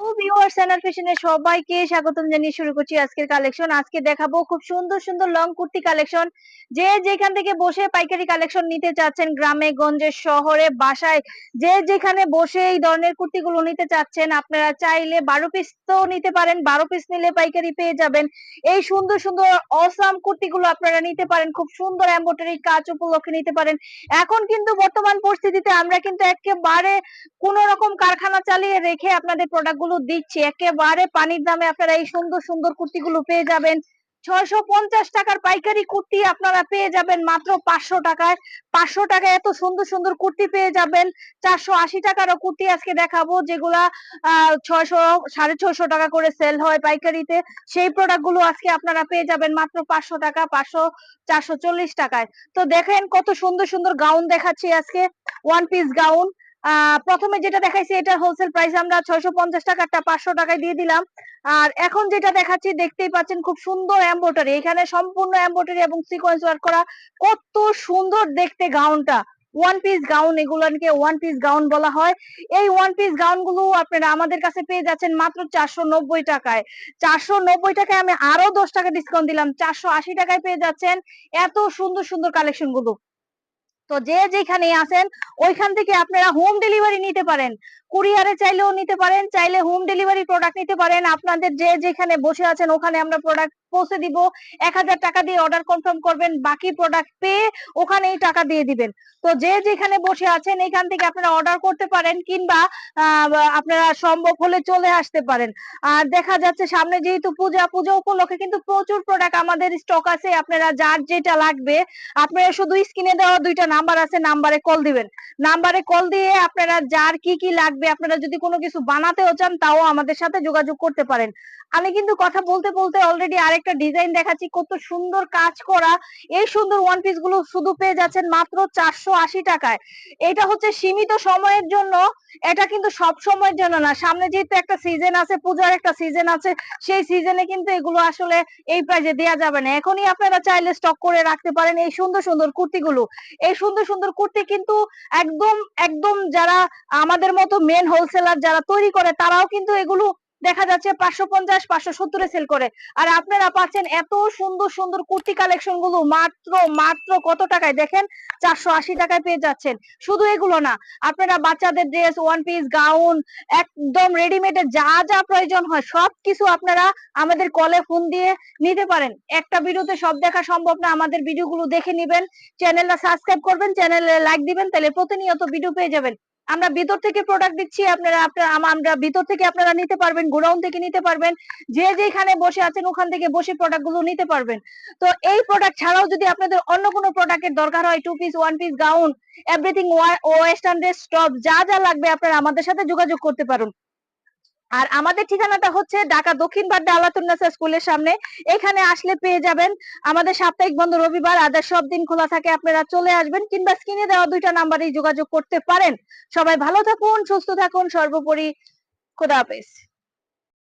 ফ্যাশনে সবাইকে স্বাগতম জানিয়ে শুরু করছি আজকের কালেকশন আজকে দেখাবো খুব সুন্দর সুন্দর লং কুর্তি কালেকশন যে যেখান থেকে বসে পাইকারি কালেকশন নিতে চাচ্ছেন গ্রামে, গঞ্জে, শহরে, বাসায়, যে যেখানে বসে এই ধরনের কুর্তিগুলো নিতে চাচ্ছেন, আপনারা চাইলে বারো পিস তো নিতে পারেন, বারো পিস নিলে পাইকারি পেয়ে যাবেন। এই সুন্দর সুন্দর অসাম কুর্তিগুলো আপনারা নিতে পারেন, খুব সুন্দর এম্বোটারি কাজ উপলক্ষে নিতে পারেন। এখন কিন্তু বর্তমান পরিস্থিতিতে আমরা কিন্তু একেবারে কোন রকম কারখানা চালিয়ে রেখে আপনাদের প্রোডাক্ট গুলো দিচ্ছি। একেবারে পানির দামে আপনারা এই সুন্দর সুন্দর কুর্তিগুলো পেয়ে যাবেন। ছয়শো পঞ্চাশ টাকার পাইকারি কুর্তি আপনারা পেয়ে যাবেন মাত্র পাঁচশো টাকায়। পাঁচশো টাকায় এত সুন্দর সুন্দর কুর্তি পেয়ে যাবেন। চারশো আশি টাকারও কুর্তি আজকে দেখাবো, যেগুলা ছয়শো, সাড়ে ছয়শো টাকা করে সেল হয় পাইকারিতে। সেই প্রোডাক্টগুলো আজকে আপনারা পেয়ে যাবেন মাত্র পাঁচশো টাকা, পাঁচশো, চারশো চল্লিশ টাকায়। তো দেখেন কত সুন্দর সুন্দর গাউন দেখাচ্ছি আজকে। One piece gown. প্রথমে যেটা দেখাইছি এটা হোলসেল প্রাইস আমরা ছয়শো পঞ্চাশ টাকারটা পাঁচশো টাকায় দিয়ে দিলাম। আর এখন যেটা দেখাচ্ছি, দেখতেই পাচ্ছেন খুব সুন্দর এম্বোটারি এখানে সম্পূর্ণ এম্বোটারি এবং সিকোয়েন্স ওয়ার্ক করা। কত সুন্দর দেখতে গাউনটা ওয়ান পিস গাউন এগুলোকে ওয়ান পিস গাউন বলা হয়। এই ওয়ান পিস গাউনগুলো আপনারা আমাদের কাছে পেয়ে যাচ্ছেন মাত্র চারশো নব্বই টাকায়। চারশো নব্বই টাকায় আমি আরও দশ টাকা ডিসকাউন্ট দিলাম। চারশো আশি টাকায় পেয়ে যাচ্ছেন এত সুন্দর সুন্দর কালেকশনগুলো। তো যে যেখানে আছেন ওইখান থেকে আপনারা হোম ডেলিভারি নিতে পারেন। কুরিয়ারে চাইলেও নিতে পারেন, চাইলে হোম ডেলিভারি প্রোডাক্ট নিতে পারেন। আপনাদের যে যেখানে বসে আছেন, ওখানে আমরা প্রোডাক্ট পৌঁছে দিব। এক হাজার টাকা দিয়ে অর্ডার কনফার্ম করবেন, বাকি প্রোডাক্ট পেয়ে ওখানেই টাকা দিয়ে দিবেন। তো যে যেখানে বসে আছেন, এখান থেকে আপনারা অর্ডার করতে পারেন কিংবা আপনারা সম্ভব হলে চলে আসতে পারেন। আর দেখা যাচ্ছে সামনে যেহেতু পূজা পূজা উপলক্ষে কিন্তু প্রচুর প্রোডাক্ট আমাদের স্টক আছে। আপনারা যার যেটা লাগবে, আপনারা শুধু স্ক্রিনে দেওয়া দুইটা নাম্বার আছে নাম্বারে কল দিবেন। নাম্বারে কল দিয়ে আপনারা যার কি কি লাগবে, আপনারা যদি কোনো কিছু বানাতেও চান, তাও আমাদের সাথে যোগাযোগ করতে পারেন। আমি কিন্তু কথা বলতে বলতে অলরেডি আরেকটা ডিজাইন দেখাচ্ছি, কত সুন্দর কাজ করা। এই সুন্দর ওয়ান পিসগুলো শুধু পেয়ে যাচ্ছেন মাত্র চারশো আশি টাকায়। এটা হচ্ছে সীমিত সময়ের জন্য, এটা কিন্তু সব সময়ের জন্য না। সামনে যেহেতু একটা সিজন আছে, পূজার একটা সিজন আছে, সেই সিজনে কিন্তু এগুলো আসলে এই প্রাইজে দেওয়া যাবে না। এখনই আপনারা চাইলে স্টক করে রাখতে পারেন এই সুন্দর সুন্দর কুর্তিগুলো। এই সুন্দর সুন্দর কুর্তি কিন্তু একদম একদম যারা আমাদের মতো মেন হোলসেলার যারা তৈরি করে, তারাও কিন্তু এগুলো দেখা যাচ্ছে পাঁচশো পঞ্চাশ, পাঁচশো সত্তরে সেল করে। আর আপনারা পাচ্ছেন এত সুন্দর সুন্দর কুর্তি কালেকশনগুলো মাত্র মাত্র কত টাকায়? দেখেন, চারশো আশি টাকায় পেয়ে যাচ্ছেন। শুধু এগুলো না, আপনারা বাচ্চাদের ড্রেস ওয়ান পিস গাউন একদম রেডিমেডের যা যা প্রয়োজন হয় সব কিছু আপনারা আমাদের কলে ফোন দিয়ে নিতে পারেন। একটা ভিডিওতে সব দেখা সম্ভব না, আমাদের ভিডিওগুলো দেখে নিবেন। চ্যানেলটা সাবস্ক্রাইব করবেন চ্যানেলে লাইক দিবেন, তাহলে প্রতিনিয়ত ভিডিও পেয়ে যাবেন। আমরা ভিতর থেকে প্রোডাক্ট দিচ্ছি, আপনারা আপনারা আমরা ভিতর থেকে আপনারা নিতে পারবেন, গোডাউন থেকে নিতে পারবেন, যে যেখানে বসে আছেন ওখান থেকে বসে প্রোডাক্টগুলো নিতে পারবেন। তো এই প্রোডাক্ট ছাড়াও যদি আপনাদের অন্য কোনো প্রোডাক্টের দরকার হয় two piece one piece gown everything western dress top যা যা লাগবে আপনারা আমাদের সাথে যোগাযোগ করতে পারুন। আর আমাদের ঠিকানাটা হচ্ছে ঢাকা দক্ষিণ বাড্ডা আলাতুন্নাসা স্কুলের সামনে। এখানে আসলে পেয়ে যাবেন আমাদের সাপ্তাহিক বন্ধ রবিবার, আদার সব দিন খোলা থাকে, আপনারা চলে আসবেন কিংবা স্ক্রিনে দেওয়া দুইটা নাম্বারে যোগাযোগ করতে পারেন। সবাই ভালো থাকুন, সুস্থ থাকুন, সর্বোপরি খোদা হাফেজ।